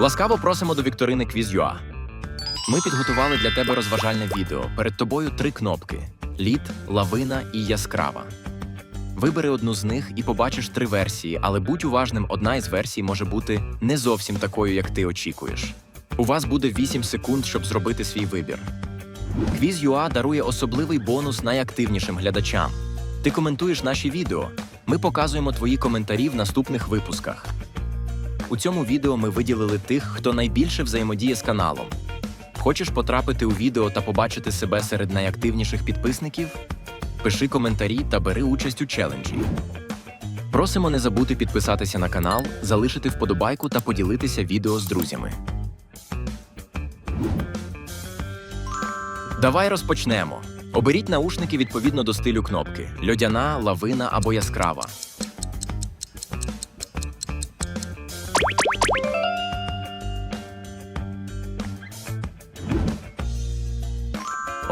Ласкаво просимо до вікторини Quiz.ua. Ми підготували для тебе розважальне відео. Перед тобою три кнопки: лід, лавина і яскрава. Вибери одну з них і побачиш три версії, але будь уважним, одна із версій може бути не зовсім такою, як ти очікуєш. У вас буде 8 секунд, щоб зробити свій вибір. Quiz.ua дарує особливий бонус найактивнішим глядачам. Ти коментуєш наші відео. Ми показуємо твої коментарі в наступних випусках. У цьому відео ми виділили тих, хто найбільше взаємодіє з каналом. Хочеш потрапити у відео та побачити себе серед найактивніших підписників? Пиши коментарі та бери участь у челенджі. Просимо не забути підписатися на канал, залишити вподобайку та поділитися відео з друзями. Давай розпочнемо. Оберіть наушники відповідно до стилю кнопки: льодяна, лавина або яскрава.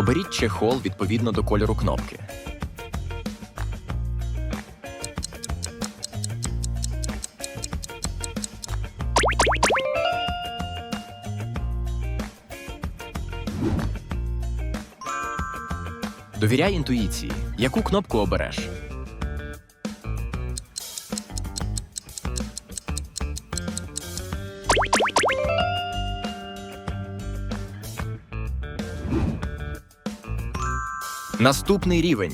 Оберіть чехол відповідно до кольору кнопки. Довіряй інтуїції. Яку кнопку обереш? Наступний рівень.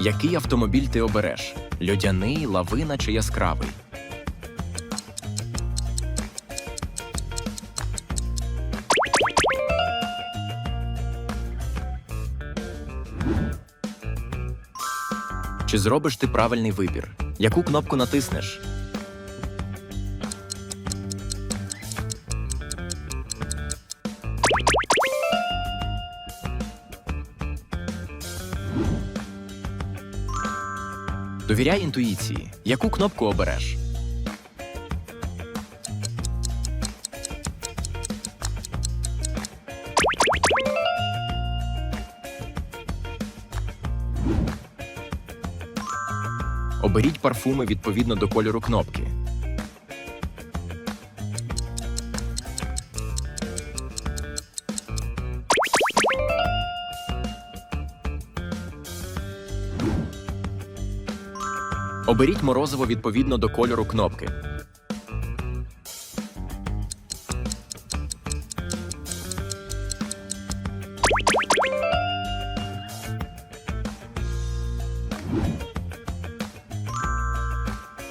Який автомобіль ти обереш? Льодяний, лавина чи яскравий? Чи зробиш ти правильний вибір? Яку кнопку натиснеш? Довіряй інтуїції. Яку кнопку обереш? Оберіть парфуми відповідно до кольору кнопки. Оберіть морозиво відповідно до кольору кнопки.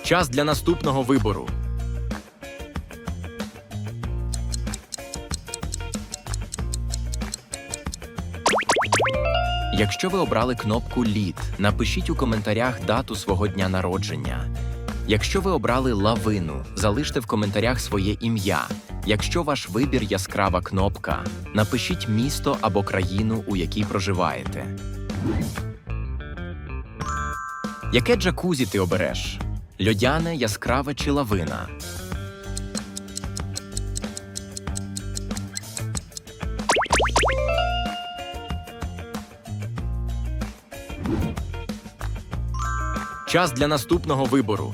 Час для наступного вибору. Якщо ви обрали кнопку Лід, напишіть у коментарях дату свого дня народження. Якщо ви обрали лавину, залиште в коментарях своє ім'я. Якщо ваш вибір яскрава кнопка, напишіть місто або країну, у якій проживаєте. Яке джакузі ти обереш? Льодяне, яскраве чи лавина? Час для наступного вибору.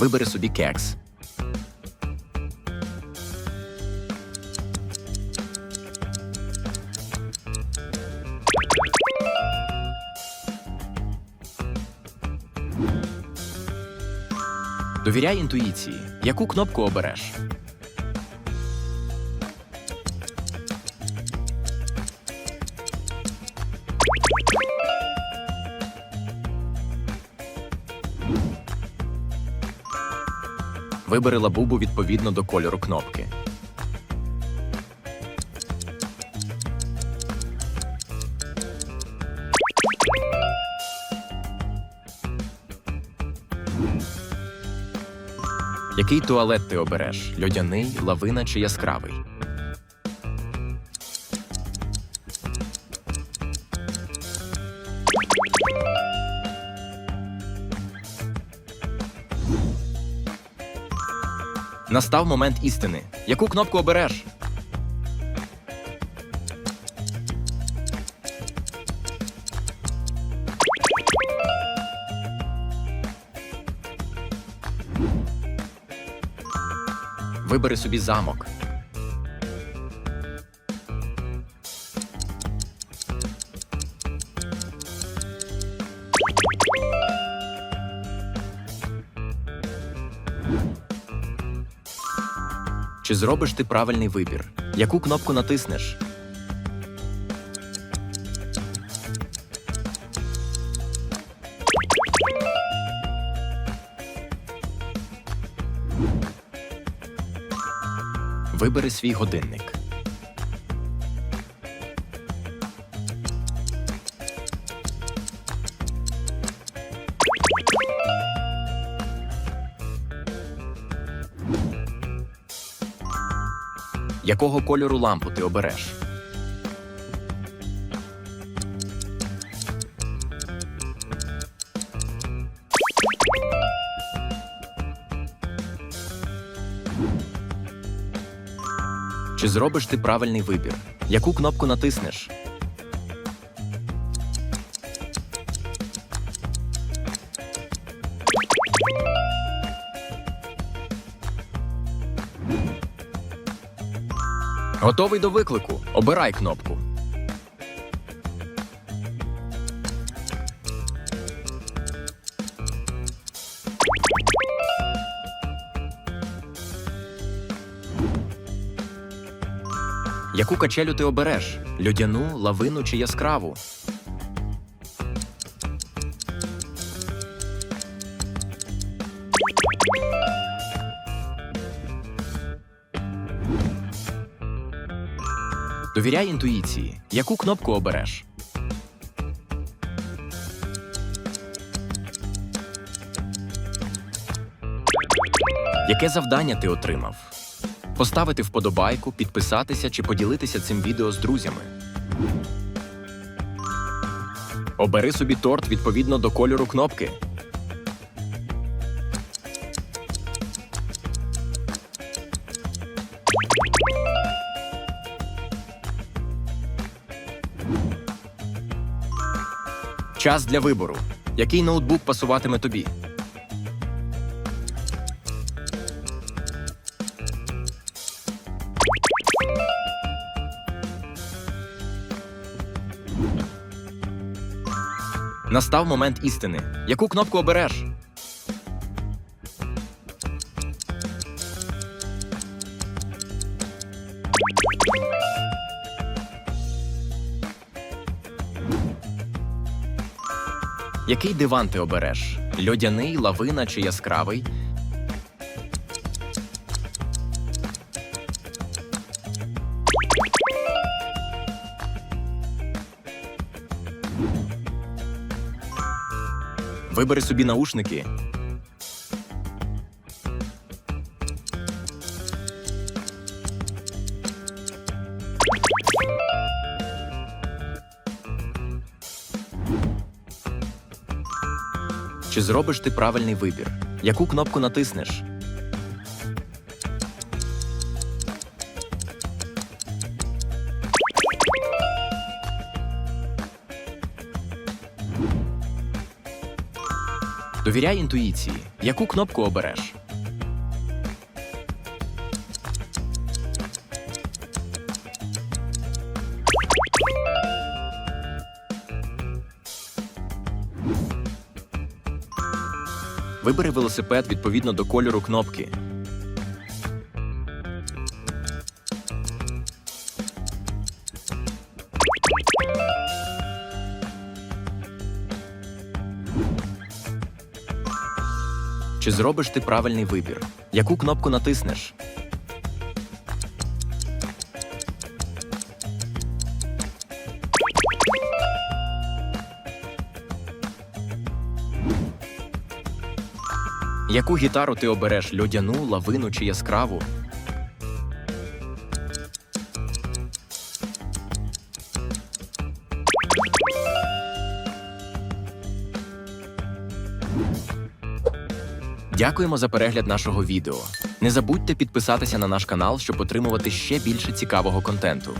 Вибери собі кекс. Довіряй інтуїції. Яку кнопку обереш? Вибери лабубу відповідно до кольору кнопки. Який туалет ти обереш? Льодяний, лавина чи яскравий? Настав момент істини. Яку кнопку обереш? Вибери собі замок. Чи зробиш ти правильний вибір? Яку кнопку натиснеш? Вибери свій годинник. Якого кольору лампу ти обереш? Чи зробиш ти правильний вибір? Яку кнопку натиснеш? Готовий до виклику. Обирай кнопку. Яку качелю ти обереш? Людяну, лавину чи яскраву? Довіряй інтуїції. Яку кнопку обереш? Яке завдання ти отримав? Поставити вподобайку, підписатися чи поділитися цим відео з друзями. Обери собі торт відповідно до кольору кнопки. Час для вибору. Який ноутбук пасуватиме тобі? Настав момент істини. Яку кнопку обереш? Який диван ти обереш? Льодяний, лавина чи яскравий? Вибери собі наушники. Чи зробиш ти правильний вибір? Яку кнопку натиснеш? Довіряй інтуїції. Яку кнопку обереш? Вибери велосипед відповідно до кольору кнопки. Чи зробиш ти правильний вибір? Яку кнопку натиснеш? Яку гітару ти обереш льодяну, лавину чи яскраву? Дякуємо за перегляд нашого відео. Не забудьте підписатися на наш канал, щоб отримувати ще більше цікавого контенту.